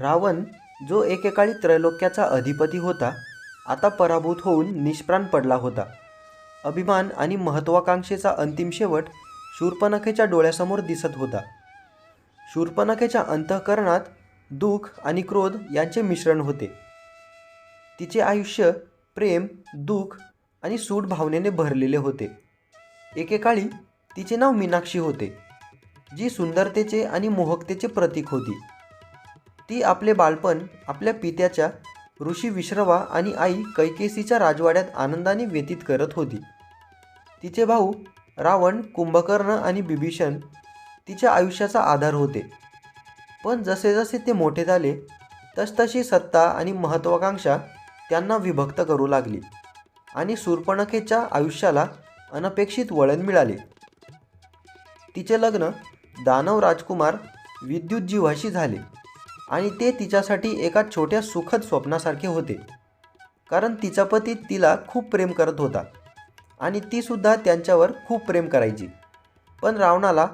रावण जो एकेकाळी त्रैलोक्याचा अधिपती होता आता पराभूत होऊन निष्प्राण पडला होता. अभिमान आणि महत्त्वाकांक्षेचा अंतिम शेवट शूर्पणखेच्या डोळ्यासमोर दिसत होता. शूर्पणखेच्या अंतःकरणात दुःख आणि क्रोध यांचे मिश्रण होते. तिचे आयुष्य प्रेम दुःख आणि सूड भावनेने भरलेले होते. एकेकाळी तिचे नाव मीनाक्षी होते जी सुंदरतेचे आणि मोहकतेचे प्रतीक होती. ती आपले बालपण आपल्या पित्याच्या ऋषी विश्रवा आणि आई कैकेसीच्या राजवाड्यात आनंदाने व्यतीत करत होती. तिचे भाऊ रावण कुंभकर्ण आणि बिभीषण तिच्या आयुष्याचा आधार होते. पण जसे जसे ते मोठे झाले तसतशी सत्ता आणि महत्त्वाकांक्षा त्यांना विभक्त करू लागली आणि शूर्पणखेच्या आयुष्याला अनपेक्षित वळण मिळाले. तिचे लग्न दानव राजकुमार विद्युत जीवाशी झाले. आणि ते तिच्यासाठी एका छोट्या सुखद स्वप्नासारखे होते. कारण तिचा पती तिला खूप प्रेम करत होता आणि तीसुद्धा त्यांच्यावर खूप प्रेम करायची. पण रावणाला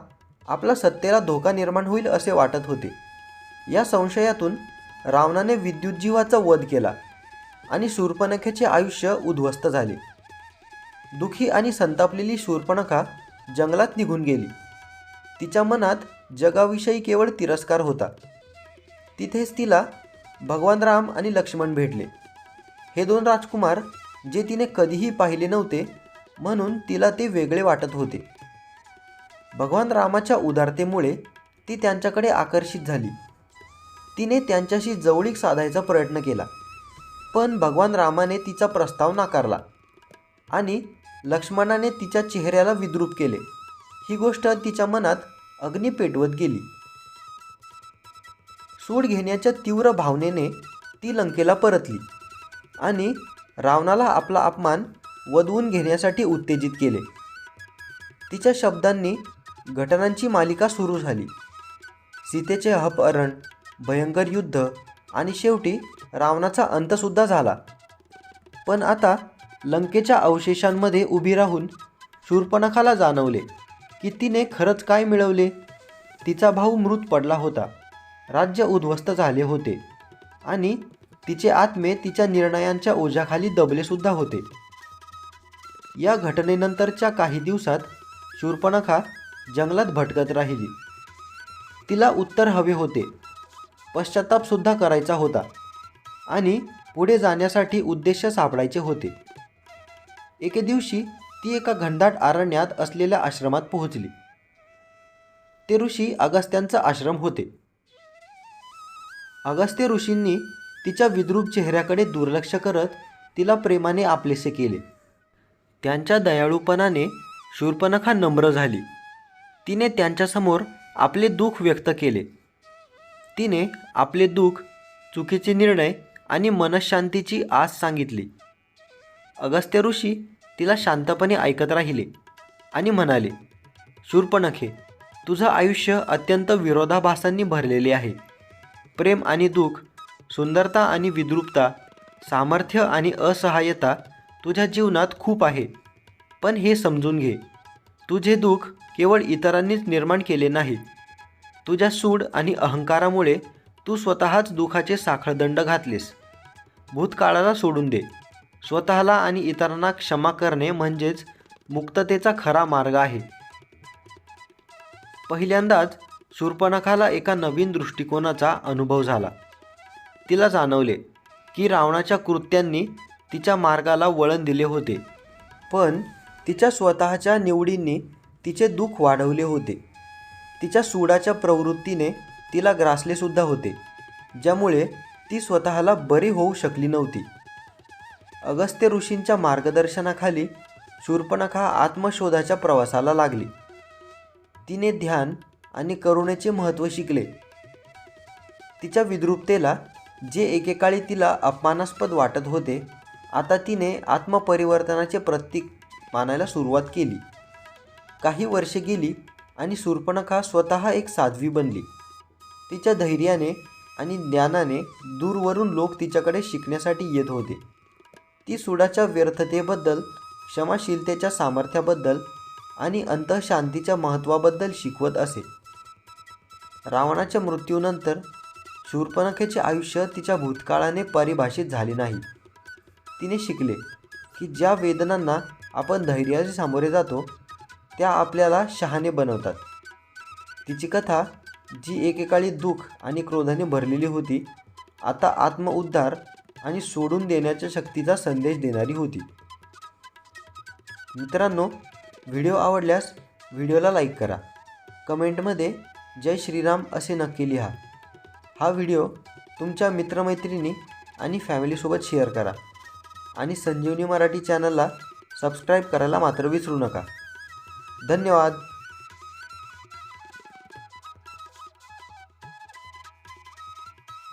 आपला सत्तेला धोका निर्माण होईल असे वाटत होते. या संशयातून रावणाने विद्युतजीवाचा वध केला आणि शूर्पणखेचे आयुष्य उद्ध्वस्त झाले. दुखी आणि संतापलेली शूर्पणखा जंगलात निघून गेली. तिच्या मनात जगाविषयी केवळ तिरस्कार होता. तिथेच तिला भगवान राम आणि लक्ष्मण भेटले. हे दोन राजकुमार जे तिने कधीही पाहिले नव्हते म्हणून तिला ते वेगळे वाटत होते. भगवान रामाच्या उदारतेमुळे ती त्यांच्याकडे आकर्षित झाली. तिने त्यांच्याशी जवळीक साधायचा प्रयत्न केला पण भगवान रामाने तिचा प्रस्ताव नाकारला आणि लक्ष्मणाने तिच्या चेहऱ्याला विद्रूप केले. ही गोष्ट तिच्या मनात अग्नी पेटवत गेली. सूड घेण्याच्या तीव्र भावनेने ती लंकेला परतली आणि रावणाला आपला अपमान वधवून घेण्यासाठी उत्तेजित केले. तिच्या शब्दांनी घटनांची मालिका सुरू झाली. सीतेचे अपहरण भयंकर युद्ध आणि शेवटी रावणाचा अंतसुद्धा झाला. पण आता लंकेच्या अवशेषांमध्ये उभी राहून शूर्पणखाला जाणवले की तिने खरंच काय मिळवले? तिचा भाऊ मृत पडला होता. राज्य उद्ध्वस्त झाले होते आणि तिचे आत्मे तिच्या निर्णयांच्या ओझ्याखाली दबलेसुद्धा होते. या घटनेनंतरच्या काही दिवसात शूर्पणखा जंगलात भटकत राहिली. तिला उत्तर हवे होते. पश्चातापसुद्धा करायचा होता आणि पुढे जाण्यासाठी उद्देश सापडायचे होते. एके दिवशी ती एका घनदाट आरण्यात असलेल्या आश्रमात पोहोचली. ते ऋषी अगस्त्यांचा आश्रम होते. अगस्त्य ऋषींनी तिच्या विद्रूप चेहऱ्याकडे दुर्लक्ष करत तिला प्रेमाने आपलेसे केले. त्यांच्या दयाळूपणाने शूर्पणखा नम्र झाली. तिने त्यांच्यासमोर आपले दुःख व्यक्त केले. तिने आपले दुःख चुकीचे निर्णय आणि मनशांतीची आस सांगितली. अगस्त्य ऋषी तिला शांतपणे ऐकत राहिले आणि म्हणाले शूर्पणखे तुझं आयुष्य अत्यंत विरोधाभासांनी भरलेले आहे. प्रेम आणि दुःख सुंदरता आणि विद्रूपता सामर्थ्य आणि असहाय्यता तुझ्या जीवनात खूप आहे. पण हे समजून घे तुझे दुःख केवळ इतरांनीच निर्माण केले नाही. तुझ्या सूड आणि अहंकारामुळे तू स्वतःच दुःखाचे साखळदंड घातलेस. भूतकाळाला सोडून दे. स्वतःला आणि इतरांना क्षमा करणे म्हणजेच मुक्ततेचा खरा मार्ग आहे. पहिल्यांदाच शूर्पणखाला एका नवीन दृष्टिकोनाचा अनुभव झाला. तिला जाणवले की रावणाच्या कृत्यांनी तिच्या मार्गाला वळण दिले होते. पण तिच्या स्वतःच्या निवडींनी तिचे दुःख वाढवले होते. तिच्या सूडाच्या प्रवृत्तीने तिला ग्रासलेसुद्धा होते ज्यामुळे ती स्वतःला बरी होऊ शकली नव्हती. अगस्त्य ऋषींच्या मार्गदर्शनाखाली शूर्पणखा आत्मशोधाच्या प्रवासाला लागली. तिने ध्यान आणि करुणेचे महत्त्व शिकले. तिच्या विद्रुपतेला जे एकेकाळी तिला अपमानास्पद वाटत होते आता तिने आत्मपरिवर्तनाचे प्रतीक मानायला सुरुवात केली. काही वर्षे गेली आणि सुर्पणखा स्वतः एक साध्वी बनली. तिच्या धैर्याने आणि ज्ञानाने दूरवरून लोक तिच्याकडे शिकण्यासाठी येत होते. ती सुडाच्या व्यर्थतेबद्दल क्षमाशीलतेच्या सामर्थ्याबद्दल आणि अंतःशांतीच्या महत्त्वाबद्दल शिकवत असे. रावणाच्या मृत्यूनंतर शूर्पणखेचे आयुष्य तिच्या भूतकाळाने परिभाषित झाले नाही. तिने शिकले की ज्या वेदनांना आपण धैर्याने सामोरे जातो त्या आपल्याला शहाणे बनवतात. तिची कथा जी एकेकाळी दुःख आणि क्रोधाने भरलेली होती आता आत्मउद्धार आणि सोडून देण्याच्या शक्तीचा संदेश देणारी होती. मित्रांनो व्हिडिओ आवडल्यास व्हिडिओला लाईक करा. कमेंटमध्ये जय श्रीराम असे नक्की लिहा. हा व्हिडिओ तुमच्या मित्रमैत्रिणी आणि फॅमिलीसोबत शेअर करा आणि संजीवनी मराठी चॅनलला सबस्क्राईब करायला मात्र विसरू नका. धन्यवाद.